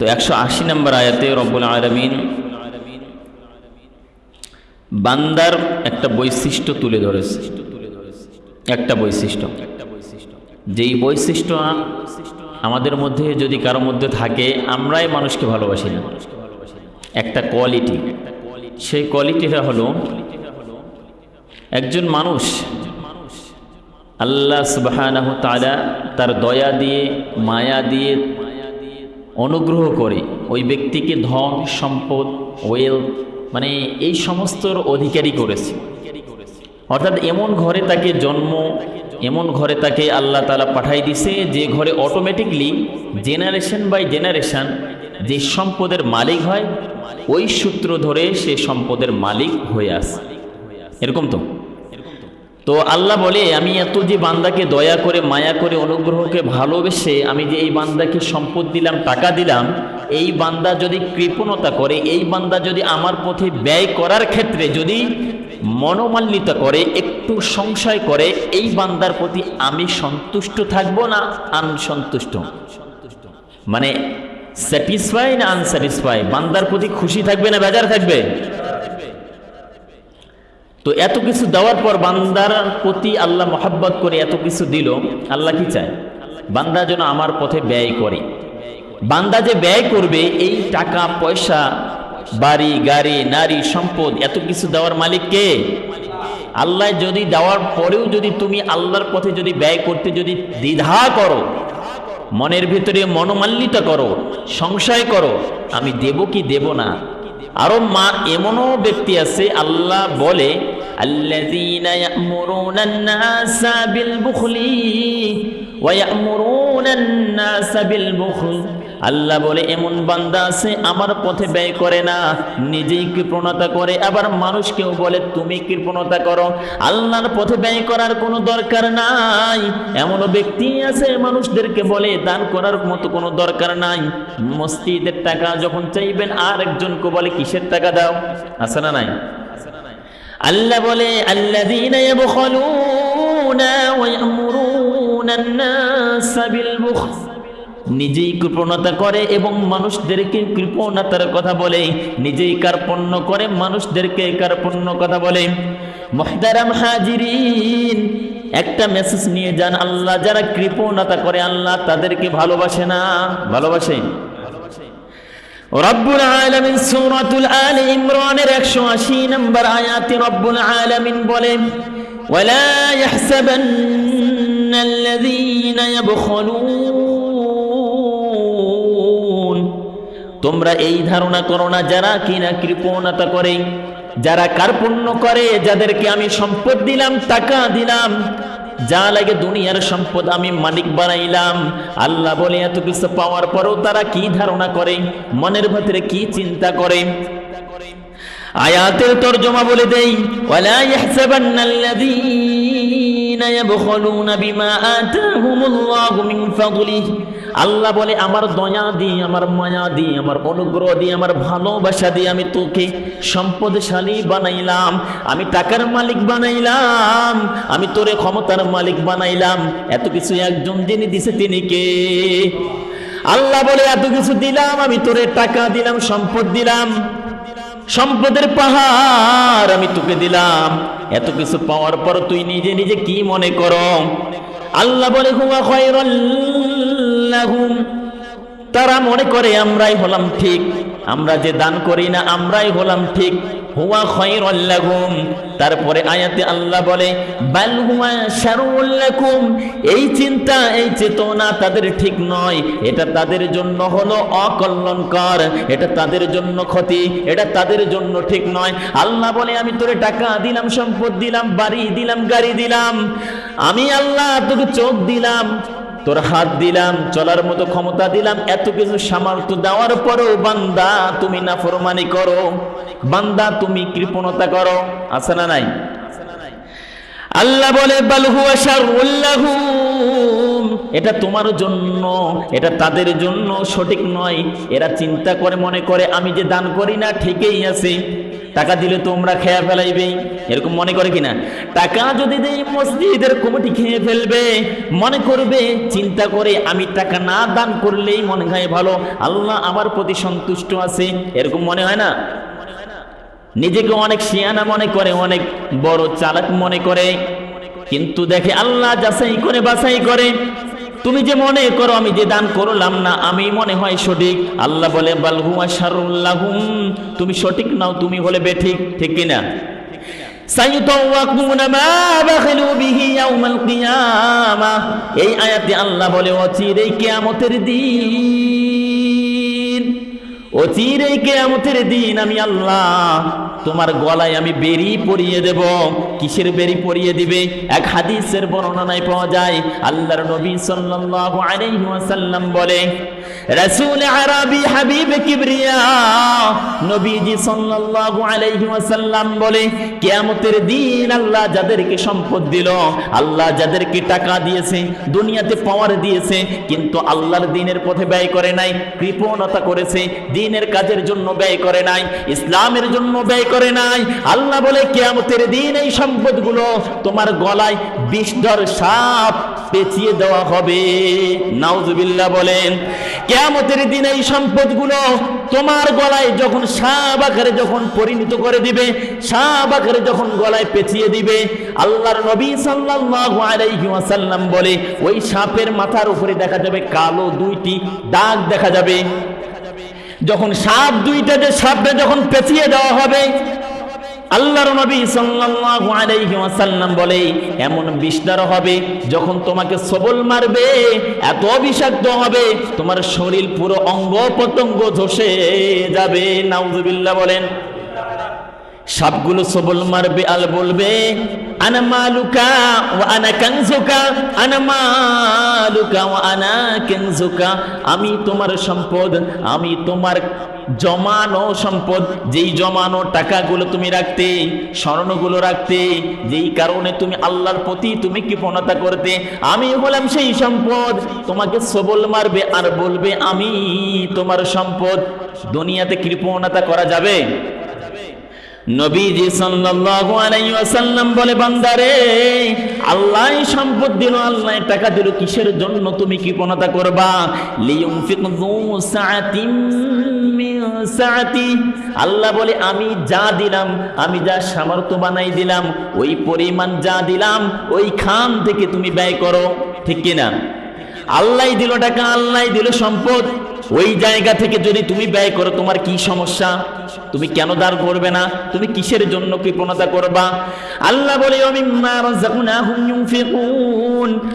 তো একশো আশি নম্বর আয়াতে রব্বুল আলমিন বান্দার একটা বৈশিষ্ট্য তুলে ধরেছে। একটা বৈশিষ্ট্য। যেই বৈশিষ্ট্য আমাদের মধ্যে যদি কারোর মধ্যে থাকে, আমরাই মানুষকে ভালোবাসি না। একটা কোয়ালিটি সেই কোয়ালিটিটা হলো একজন মানুষ আল্লাহ সুবাহ তার দয়া দিয়ে, মায়া দিয়ে অনুগ্রহ করে, ওই ব্যক্তিকে ধন, সম্পদ ওয়েল মানে এই সমস্তর অধিকারী করেছে। অর্থাৎ এমন ঘরে তাকে জন্ম, এমন ঘরে তাকে আল্লাহ তালা পাঠাই দিছে, যে ঘরে অটোমেটিকলি জেনারেশন বাই জেনারেশন যে সম্পদের মালিক হয়, ওই সূত্র ধরে সে সম্পদের মালিক হয়ে আসে। এরকম তো? তো আল্লাহ বলে, আমি এত যে বান্দাকে দয়া করে, মায়া করে, অনুগ্রহকে ভালোবেসে আমি যে এই বান্দাকে সম্পদ দিলাম, টাকা দিলাম, এই বান্দা যদি কৃপণতা করে, এই বান্দা যদি আমার পথে ব্যয় করার ক্ষেত্রে যদি মনোমান্বিত করে, একটু সংশয় করে, এই বান্দার প্রতি আমি সন্তুষ্ট থাকব না? আনসন্তুষ্ট। মানে স্যাটিসফাই না আনস্যাটিসফাই বান্দার প্রতি খুশি থাকবে না, বেজার থাকবে? তো এত কিছু দেওয়ার পর বান্দার প্রতি আল্লাহ মহাব্বত করে এত কিছু দিল, আল্লাহ কি চায়? বান্দা যেন আমার পথে ব্যয় করে। বান্দা যে ব্যয় করবে, এই টাকা, পয়সা, বাড়ি, গাড়ি, নারী, সম্পদ, এত কিছু দেওয়ার মালিক কে? আল্লাহ যদি দেওয়ার পরেও যদি তুমি আল্লাহর পথে যদি ব্যয় করতে যদি দ্বিধা করো, মনের ভিতরে মনোমাল্লিত করো, সংশয় করো, আমি দেব কি দেব না? আরও মা এমনও ব্যক্তি আছে আল্লাহ বলে বিল বুখলি ওয়া ইয়া'মুরুনা আন-নাসা বিল বুখল। আল্লাহ বলে, এমন বান্দা আছে, আমার পথে ব্যয় করে না। নিজেই কৃপণতা করে। আবার মানুষকেও বলে, তুমি কৃপণতা করো। আল্লাহর পথে ব্যয় করার কোনো দরকার নাই। এমনও ব্যক্তি আছে, মানুষদেরকে বলে, দান করার মতো কোনো দরকার নাই। মসজিদের টাকা যখন চাইবেন আর একজনকে বলে, কিসের টাকা দাও? আছে না নাই? আল্লাহ বলে, আল্লাযীনা ইয়াবখালুনা ওয়া নিজেই কৃপণতা করে এবং মানুষদেরকে কৃপণতার কথা বলে, নিজেই কার্পণ্য করে মানুষদেরকে কার্পণ্য কথা বলে। মহদারাম হাজিরিন, একটা মেসেজ নিয়ে যান, আল্লাহ যারা কৃপণতা করে, আল্লাহ তাদেরকে ভালোবাসে না? ভালোবাসে? রব্বুল আলামিন সূরাতুল আলে ইমরানের 180 নম্বর আয়াতে রব্বুল আলামিন বলেন ওয়ালা ইয়াহসাবান্নাল্লাযীনা ইয়াবখালুন তোমরা এই ধারণা করো না, যারা কিনা কৃপণতা করে, যারা কার্পণ্য করে, যাদেরকে আমি সম্পদ দিলাম, টাকা দিলাম, যা লাগে দুনিয়ার সম্পদ আমি মালিক বানাইলাম। আল্লাহ বলে, এত কিছু পাওয়ার পরেও তারা কি ধারণা করে, মনের ভেতরে কি চিন্তা করে? আয়াতের তর্জমা বলে দেই, ওয়ালা ইয়াহসাবান্নাল্লাযীনা ইয়াবখালুনা বিমা আতাহুমুল্লাহু মিন ফাদলিহি। আল্লাহ বলে, আমার দয়া দিয়ে, আমার মায়া দিয়ে, আমার অনুগ্রহ দিয়ে, আমার ভালোবাসা দিয়ে আমি তোকে সম্পদশালী বানাইলাম। আমি টাকার মালিক বানাইলাম, আমি তোরে ক্ষমতার মালিক বানাইলাম। এত কিছু একজন যিনি দিছে তিনি কে? আল্লাহ বলে, এত কিছু দিলাম, আমি তোরে টাকা দিলাম, সম্পদ দিলাম। সম্পদের পাহাড় আমি তোকে দিলাম। এত কিছু পাওয়ার পর তুই নিজে নিজে কি মনে করো? আল্লাহ বলে, হুয়া তারা মনে করে, আমরাই হলাম ঠিক। আমরা যে দান করি না, আমরাই হলাম ঠিক। হুয়া খয়রাল্লাহুম তারপরে আয়াতে আল্লাহ বলে, বাল হুয়া এই চিন্তা, এই চেতনা তাদের ঠিক নয়। এটা তাদের জন্য হলো অকল্যাণকর। এটা তাদের জন্য ক্ষতি। এটা তাদের জন্য ঠিক নয়। আল্লাহ বলে, আমি তোরে টাকা দিলাম, সম্পদ দিলাম, বাড়ি দিলাম, গাড়ি দিলাম। আমি আল্লাহ তোকে চোখ দিলাম। তোর হাত দিলাম, চলার মতো ক্ষমতা দিলাম, এত কিছু সামর্থ্য দেওয়ার পরেও বান্দা তুমি না নাফরমানি করো, বান্দা তুমি কৃপণতা করো, আছে না নাই? আল্লাহ বলে বালহু আশারুল্লাহুম এটা তোমার জন্য, এটা তাদের জন্য সঠিক নয়। এরা চিন্তা করে, মনে করে, আমি যে দান করি না, ঠিকই আছে। টাকা দিলে তোমরা খেয়ে ফেলাইবে। এরকম মনে করে কিনা? টাকা যদি দেই মসজিদের কমিটি খেয়ে ফেলবে, মনে করবে, চিন্তা করে আমি টাকা না দান করলেই মনে হয় ভালো। আল্লাহ আমার প্রতি সন্তুষ্ট আছে। এরকম মনে হয় না? নিজেকে অনেক শিয়ানা মনে করে, অনেক বড় চালাক মনে করে। কিন্তু দেখে আল্লাহ যাচাই করে বাছাই করে। তুমি যে মনে করো আমি যে দান করলাম না, আমি মনে হয় সঠিক। আল্লাহ বলে বালহুয়া শারুল্লাহুম তুমি সঠিক নাও, তুমি হলে বেঠিক, ঠিক কিনা? এই আয়াতে আল্লাহ বলে অচিরেই কিয়ামতের দিন অচিরেই কেয়ামতের দিন আমি আল্লাহ তোমার গলায় আমি বেরি পরিয়ে দেব। কিসের বেরি পরিয়ে দিবে? এক হাদিসের বর্ণনায় পাওয়া যায়, আল্লাহর নবী সাল্লাল্লাহু আলাইহি ওয়াসাল্লাম বলে, রাসূল আরবি হাবিব কিবরিয়া। নবীজি সাল্লাল্লাহু আলাইহি ওয়াসাল্লাম বলে, কিয়ামতের দিন আল্লাহ যাদেরকে সম্পদ দিল, আল্লাহ যাদেরকে টাকা দিয়েছে, দুনিয়াতে পাওয়ার দিয়েছে, কিন্তু আল্লাহর দিনের পথে ব্যয় করে নাই, কৃপণতা করেছে, দিনের কাজের জন্য ব্যয় করে নাই, ইসলামের জন্য ব্যয় করে নাই। আল্লাহ বলে, কেয়ামতের দিন এই সম্পদগুলো তোমার গলায় বিষধর সাপ পেঁচিয়ে দেওয়া হবে। নাউজুবিল্লাহ বলেন, কেয়ামতের দিন এই সম্পদগুলো তোমার গলায় যখন সাপ আকারে যখন পরিণত করে দিবে, সাপ আকারে যখন গলায় পেঁচিয়ে দিবে, আল্লাহর নবী সাল্লাল্লাহু আলাইহি ওয়াসাল্লাম বলে, ওই সাপের মাথার উপরে দেখা যাবে কালো দুইটি দাগ দেখা যাবে। যখন সাপ দুইটা যে সাপটা যখন পেঁচিয়ে দেওয়া হবে, আল্লাহর নবী সাল্লাম বলে, এমন বিস্তার হবে যখন তোমাকে সবল মারবে, এত বিষাক্ত হবে, তোমার শরীর পুরো অঙ্গ প্রত্যঙ্গ ধসে যাবে। নাউজুবিল্লাহ বলেন। সবগুলো সবল মারবে, আল বলবে, আনা মালুকা ও আনা আনা মালুকা ও আনা আমি তোমার সম্পদ, আমি তোমার জমানো সম্পদ, যেই জমানো টাকাগুলো তুমি রাখতে, স্বর্ণগুলো রাখতে, যেই কারণে তুমি আল্লাহর প্রতি তুমি কৃপণতা করতে, আমি হলাম সেই সম্পদ। তোমাকে সবল মারবে আর বলবে, আমি তোমার সম্পদ। দুনিয়াতে কৃপণতা করা যাবে? নবীজি সাল্লাল্লাহু আলাইহি ওয়াসাল্লাম বলে, বান্দারে আল্লাহ সম্পদ দিল, আল্লাহ টাকা দিল, কিসের জন্য তুমি কৃপণতা করবা? লিয়ুনফিক যু সাআতিম সাআতি। আল্লাহ বলে, আমি যা দিলাম, আমি যা সামর্থ্য বানাই দিলাম, ওই পরিমাণ যা দিলাম ওই খান থেকে তুমি ব্যয় করো। ঠিক কিনা? আল্লাহ দিল টাকা আল্লাহ দিল সম্পদ। ওই জায়গা থেকে যদি তুমি ব্যয় করো, তোমার কি সমস্যা? তুমি কেন দাঁড় করবে না? তুমি কিসের জন্য কৃপণতা করবা? আল্লাহ বলে।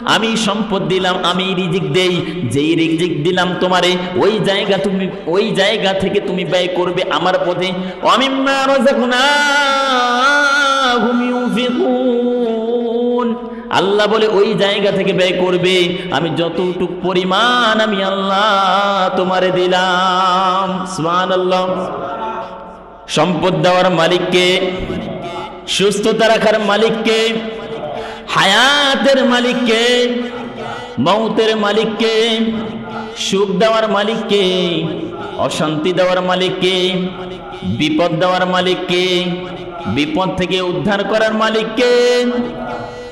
আমি সম্পদ দিলাম, আমি রিজিক দেই। যেই রিজিক দিলাম তোমারে, ওই জায়গা তুমি, ওই জায়গা থেকে তুমি ব্যয় করবে আমার পথে। অমিম্মা রাযাকনাহুম ইউনফিকুন। আল্লাহ বলে, ওই জায়গা থেকে ব্যয় করবে। আমি যতটুক পরিমাণ আমি আল্লাহ তোমারে দিলাম। সুবহান আল্লাহ সম্পদ দেওয়ার মালিককে, সুস্থতা রাখার মালিককে, হায়াতের মালিককে, মৌতের মালিককে, সুখ দেওয়ার মালিককে, অশান্তি দেওয়ার মালিককে, বিপদ দেওয়ার মালিককে, বিপদ থেকে উদ্ধার করার মালিককে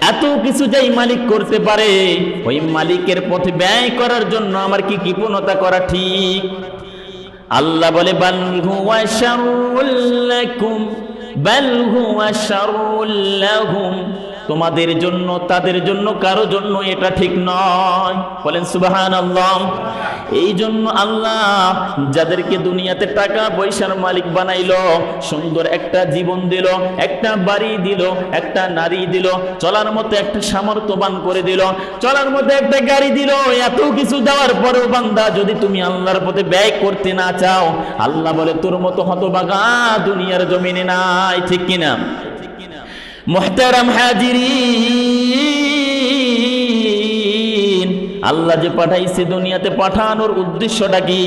এত কিছু যেই মালিক করতে পারে, ওই মালিকের পথে ব্যয় করার জন্য আমার কি কৃপণতা করা ঠিক? আল্লাহ বলে তোমাদের জন্য, তাদের জন্য, কারও জন্য এটা ঠিক নয়। বলেন সুবাহান আল্লাহ এই জন্য আল্লাহ যাদেরকে দুনিয়াতে টাকা পয়সার মালিক বানাইলো, সুন্দর একটা জীবন দিল, একটা বাড়ি দিল, একটা নারী দিল, চলার মতো একটা সামর্থ্যবান করে দিল, চলার মতো একটা গাড়ি দিল, এত কিছু দেওয়ার পরেও বান্দা যদি তুমি আল্লাহর পথে ব্যয় করতে না চাও, আল্লাহ বলে, তোর মতো হতবাগা দুনিয়ার জমিনে নাই ঠিক কিনা? মোহতারাম হাজিরিন। আল্লাহ যে পাঠাইছে দুনিয়াতে পাঠানোর উদ্দেশ্যটা কি?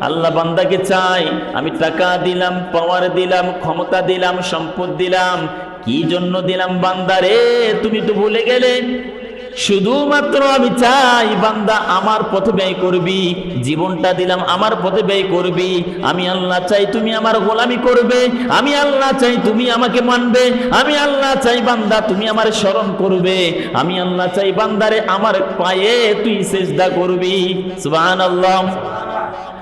আল্লাহ বান্দাকে চাই আমি টাকা দিলাম পাওয়ার দিলাম, ক্ষমতা দিলাম, সম্পদ দিলাম, কি জন্য দিলাম বান্দারে তুমি তো ভুলে গেলে। শুধুমাত্র আমি চাই, বান্দা, আমার পথে ব্যয় করবি, জীবনটা দিলাম আমার পথে ব্যয় করবি। আমি আল্লাহ চাই তুমি আমার গোলামি করবে, আমি আল্লাহ চাই তুমি আমাকে মানবে, আমি আল্লাহ চাই বান্দা তুমি আমার স্মরণ করবে। আমি আল্লাহ চাই বান্দারে আমার পায়ে তুই সেজদা করবি। সুবহানাল্লাহ। আল্লাহ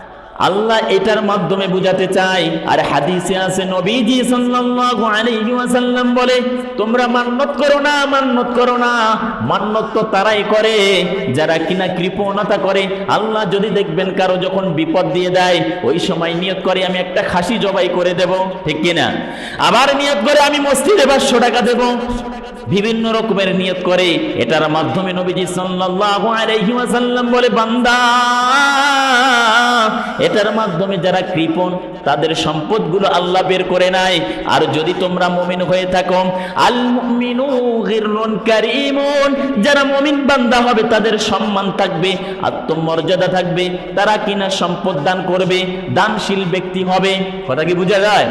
এটার মাধ্যমে বুঝাতে চাই। আর হাদিসে আছে, নবীজি সাল্লাল্লাহু আলাইহি ওয়াসাল্লাম বলে, তোমরা মান্নত করো না, মান্নত করো না। মান্নত তো তারাই করে, যারা কিনা কৃপণতা করে। আল্লাহ যদি দেখবেন কারও যখন বিপদ দিয়ে দেয়, ওই সময় নিয়ত করে আমি একটা খাসি জবাই করে দেব, ঠিক কিনা? আবার নিয়ত করে আমি মসজিদে পাঁচশো টাকা দেব। বিভিন্ন রকমের নিয়ত করে, এটার মাধ্যমে নবীজি সাল্লাল্লাহু আলাইহি ওয়াসাল্লাম বলে, বান্দা এটার মাধ্যমে যারা কৃপণ, তাদের সম্পদগুলো আল্লাহ বের করে নাই। আর যদি তোমরা মমিন হয়ে থাকো আল মুমিনু যারা মমিন বান্দা হবে, তাদের সম্মান থাকবে, আত্মমর্যাদা থাকবে, তারা কিনা সম্পদ দান করবে, দানশীল ব্যক্তি হবে। কথা কি বোঝা যায়?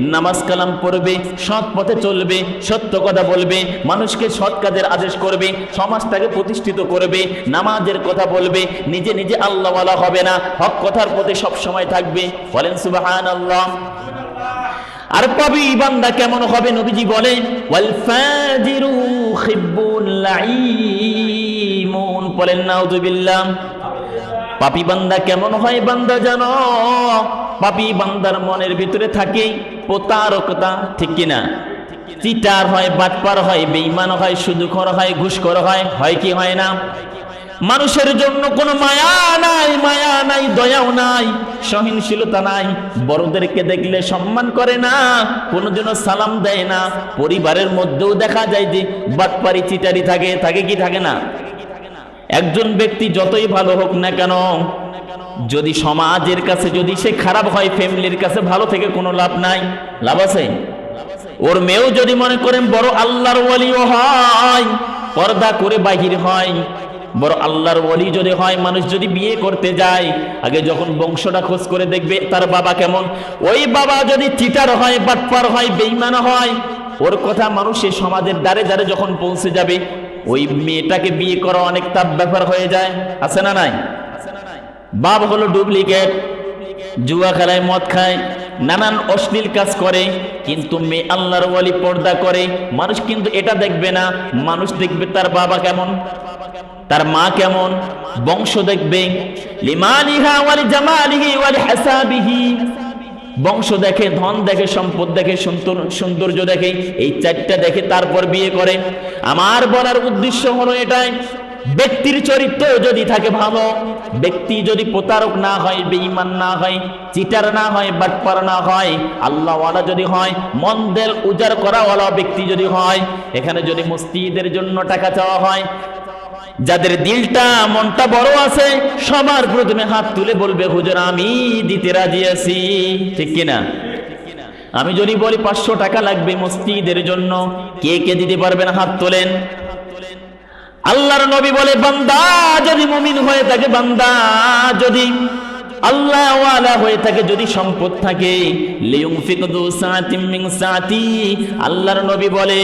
নামাজ কালাম পড়বে, সৎ পথে চলবে, সত্য কথা বলবে, মানুষকে সৎ কাজের আদেশ করবে, সমাজটাকে প্রতিষ্ঠিত করবে, নামাজের কথা বলবে, নিজে নিজে আল্লাহওয়ালা হবে না, হক কথার পথে সব সময় থাকবে। বলেন, সুবহানাল্লাহ। আর পাবি বান্দা কেমন হবে নবীজি বলে ওয়াল ফাজিরু খিব্বুল লাঈমুন। বলেন নাউযুবিল্লাহ পাপি বান্দা কেমন হয় বান্দা জানো? পাপি বান্দার মনের ভিতরে থাকে প্রতারকতা, ঠিক কিনা? চিটার হয়, বাটপার হয়, বেঈমান হয়, সুদখোর হয়, ঘুষখোর হয় হয় কি হয় না? মানুষের জন্য কোনো মায়া নাই মায়া নাই, দয়াও নাই, সহিংশীলতা নাই। বড়দেরকে দেখলে সম্মান করে না, কোনোদিনও সালাম দেয় না। পরিবারের মধ্যেও দেখা যায় যে বাটপারি চিটারি থাকে থাকে কি থাকে না? একজন ব্যক্তি যতই ভালো হোক না কেন, যদি সমাজের কাছে যদি সে খারাপ হয়, ফ্যামিলির কাছে ভালো থেকে কোনো লাভ নাই। লাভ আছে? ওর মেয়েও যদি মনে করেন বড় আল্লাহর ওয়ালিও হয়, পর্দা করে বাহির হয় বড় আল্লাহর ওয়ালি যদি হয়, মানুষ যদি বিয়ে করতে যায়, আগে যখন বংশটা খোঁজ করে দেখবে, তার বাবা কেমন? ওই বাবা যদি চিটার হয়, বাটপার হয় বেইমান হয়, ওর কথা মানুষের সমাজের দ্বারে দ্বারে যখন পৌঁছে যাবে, ওই মেয়েটাকে বিয়ে করা অনেক তাপ ব্যাপার হয়ে যায়। আছে না নাই? বাপ হলো ডুপ্লিকেট, জুয়া খেলায় মদ খায় নানান অশ্লীল কাজ করে, কিন্তু মেয়ে আল্লাহর ওয়ালি পর্দা করে। মানুষ কিন্তু এটা দেখবে না। মানুষ দেখবে তার বাবা কেমন, তার মা কেমন, বংশ দেখবে। বংশ দেখে, ধন দেখে, সম্পদ দেখে, সুন্দর, সৌন্দর্য দেখে, এই চারটা দেখে তারপর বিয়ে করে। আমার বলার উদ্দেশ্য হলো এটাই ব্যক্তির চরিত্র যদি থাকে ভালো, ব্যক্তি যদি প্রতারক না হয়, বেঈমান না হয়, চিটার না হয়, বাটপার না হয়, আল্লাহওয়ালা যদি হয়, মন্দের উজাড় করাওয়ালা ব্যক্তি যদি হয়, এখানে যদি মসজিদের জন্য টাকা চাওয়া হয়, যাদের দিলটা মনটা বড় আছে, সবার প্রথমে হাত তুলে বলবে, হুজুর, আমি দিতে রাজি আছি। ঠিক কিনা? আমি যদি বলি, পাঁচশো টাকা লাগবে মসজিদের জন্য, কে কে দিতে পারবেন হাত তোলেন? আল্লাহর নবী বলে, বান্দা যদি মুমিন হয়ে থাকে, বান্দা যদি আল্লাহ ওয়ালা হয়ে থাকে, যদি সম্পদ থাকে আল্লাহর নবী বলে,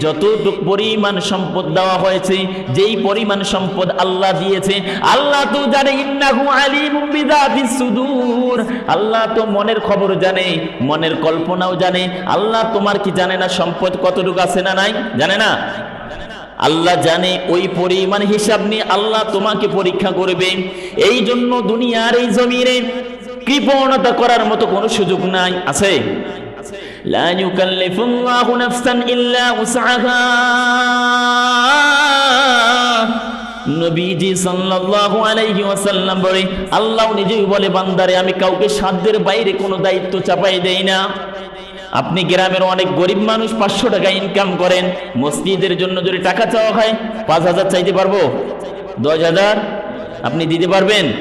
যতটুক পরিমাণ সম্পদ দেওয়া হয়েছে, যেই পরিমাণ সম্পদ আল্লাহ দিয়েছে, আল্লাহ তো জানে, ইন্নাহু আলিমুম বিযাতিস সুদূর। আল্লাহ তো মনের খবর জানে, মনের কল্পনাও জানে, আল্লাহ তোমার কি জানে না, সম্পদ কতটুকু আছে না নাই? জানে না? আল্লাহ জানে ওই পরিমাণ হিসাব নিয়ে আল্লাহ তোমাকে পরীক্ষা করবে। এই জন্য দুনিয়ার এই জমিনে কৃপণতা করার মতো কোনো সুযোগ নাই, আছে? নবীজি আলাইহি আল্লাহ নিজেই বলে, বান্দারে, আমি কাউকে সাধ্যের বাইরে কোনো দায়িত্ব চাপাই দেই না। আপনি গ্রামের অনেক গরিব মানুষ পাঁচশো টাকা ইনকাম করেন, মসজিদের জন্য যদি টাকা চাওয়া হয়, পাঁচ হাজার চাইতে পারব? দশ হাজার? আপনি দিতে পারবেন?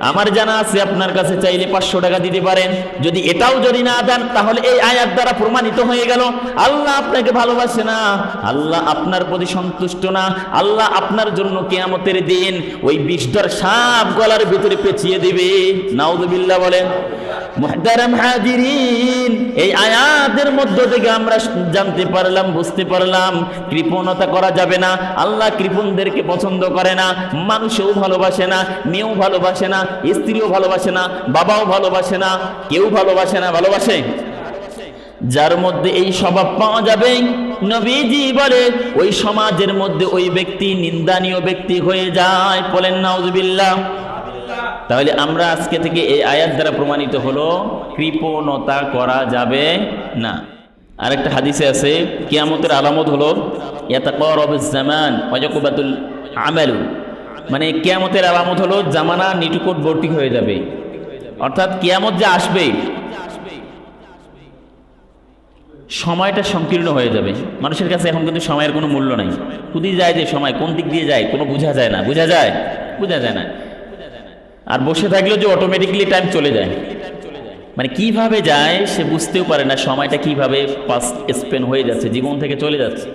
আমার জানা আছে আপনার কাছে চাইলে পাঁচশো টাকা দিতে পারেন। যদি এটাও যদি না দেন, তাহলে এই আয়াত দ্বারা প্রমাণিত হয়ে গেল, আল্লাহ আপনাকে ভালোবাসে না, আল্লাহ আপনার প্রতি সন্তুষ্ট না, আল্লাহ আপনার জন্য কেয়ামতের দিন ওই বিষধর সাপ গলার ভিতরে পেঁচিয়ে দিবে। নাউদুবিল্লাহ বলেন। এই আয়াতের মধ্য থেকে আমরা জানতে পারলাম, বুঝতে পারলাম, কৃপণতা করা যাবে না। আল্লাহ কৃপণদেরকে পছন্দ করে না, মানুষও ভালোবাসে না, মেয়েও ভালোবাসে না, স্ত্রীও ভালোবাসে না, বাবাও ভালোবাসে না, কেউ ভালোবাসে না, ভালোবাসে? যার মধ্যে এই স্বভাব পাওয়া যাবে, নবীজি বলে, ওই সমাজের মধ্যে ওই ব্যক্তি নিন্দানীয় ব্যক্তি হয়ে যায়, বলেন নাউজুবিল্লাহ। তাহলে আমরা আজকে থেকে এই আয়াত দ্বারা প্রমাণিত হলো, কৃপণতা করা যাবে না। আরেকটা হাদিসে আছে, কিয়ামতের আলামত হলো জামান অজকুবাতুল আমালু। মানে কিয়ামতের আলামত হলো, জামানা নিটুকটবর্তী হয়ে যাবে। অর্থাৎ কিয়ামত যে আসবে, সময়টা সংকীর্ণ হয়ে যাবে। মানুষের কাছে এখন কিন্তু সময়ের কোনো মূল্য নাই। কুদি যায় যে সময়, কোন দিক দিয়ে যায়, কোনো বোঝা যায় না। বোঝা যায়? বোঝা যায় না। আর বসে থাকলেও যে অটোমেটিকলি টাইম চলে যায়। মানে কীভাবে যায় সে বুঝতেও পারে না, সময়টা কীভাবে পাস স্পেন হয়ে যাচ্ছে, জীবন থেকে চলে যাচ্ছে।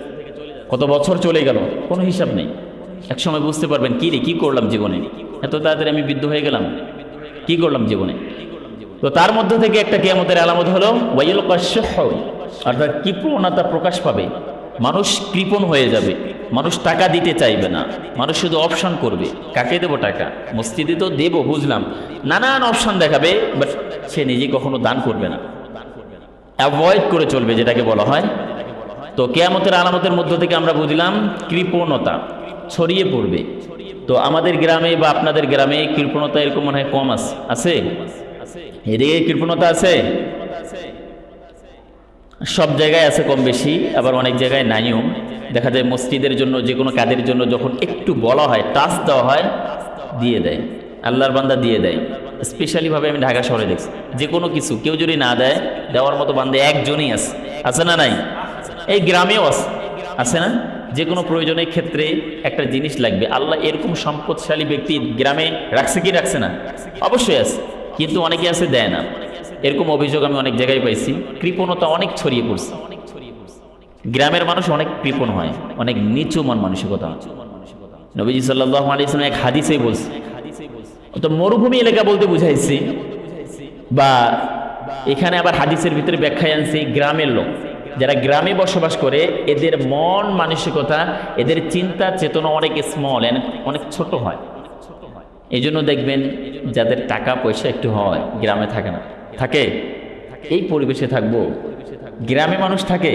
কত বছর চলে গেল, কোনো হিসাব নেই। এক সময় বুঝতে পারবেন, কি রে, কি করলাম জীবনে? এত তাড়াতাড়ি আমি বৃদ্ধ হয়ে গেলাম। কি করলাম জীবনে? তো তার মধ্য থেকে একটা কেয়ামতের আলামত হলো ওয়াইল কাশ্যহ অর্থাৎ কৃপণতা প্রকাশ পাবে। মানুষ কৃপণ হয়ে যাবে। মানুষ টাকা দিতে চাইবে না। মানুষ শুধু অপশন করবে। কাকে দেবো টাকা? মসজিদে তো দেবো, বুঝলাম। নানান অপশন দেখাবে বাট সে নিজে কখনো দান করবে না। অ্যাভয়েড করে চলবে, যেটাকে বলা হয়। তো কেয়ামতের আলামতের মধ্য থেকে আমরা বুঝলাম, কৃপণতা ছড়িয়ে পড়বে। তো আমাদের গ্রামে বা আপনাদের গ্রামে কৃপণতা এরকম মনে হয় কম আছে আছে? এদিকে কৃপণতা আছে? সব জায়গায় আছে কম বেশি, আবার অনেক জায়গায় নাইও। দেখা যায় মসজিদের জন্য, যে কোনো কাজের জন্য যখন একটু বলা হয়, টাচ দেওয়া হয়, দিয়ে দেয়। আল্লাহর বান্দা দিয়ে দেয়। স্পেশালিভাবে আমি ঢাকা শহরে দেখছি। যে কোনো কিছু, কেউ যদি না দেয়, দেওয়ার মতো বান্দা একজনই আছে। আছে না নাই? এই গ্রামেও আছে। আছে না? যে কোনো প্রয়োজনের ক্ষেত্রে একটা জিনিস লাগবে। আল্লাহ এরকম সম্পদশালী ব্যক্তি গ্রামে রাখছে কি রাখছে না? অবশ্যই আছে। কিন্তু অনেকে আছে দেয় না। এরকম অভিযোগ আমি অনেক জায়গায় পাইছি। কৃপণতা অনেক ছড়িয়ে পড়ছে। গ্রামের মানুষ অনেক কৃপণ হয়, অনেক নিচু মন মানসিকতা। নবীজি আলিয়াল্লাম এক হাদিসেই বলছে তো মরুভূমি এলাকা বলতে বুঝাইছি, বা এখানে আবার হাদিসের ভিতরে ব্যাখ্যায় আনছি, গ্রামের লোক। যারা গ্রামে বসবাস করে, এদের মন মানসিকতা, এদের চিন্তা, চেতনা অনেক স্মল অনেক ছোট হয়। এই জন্য দেখবেন, যাদের টাকা পয়সা একটু হয়, গ্রামে থাকে না। থাকে। এই পরিবেশে থাকব। গ্রামে মানুষ থাকে।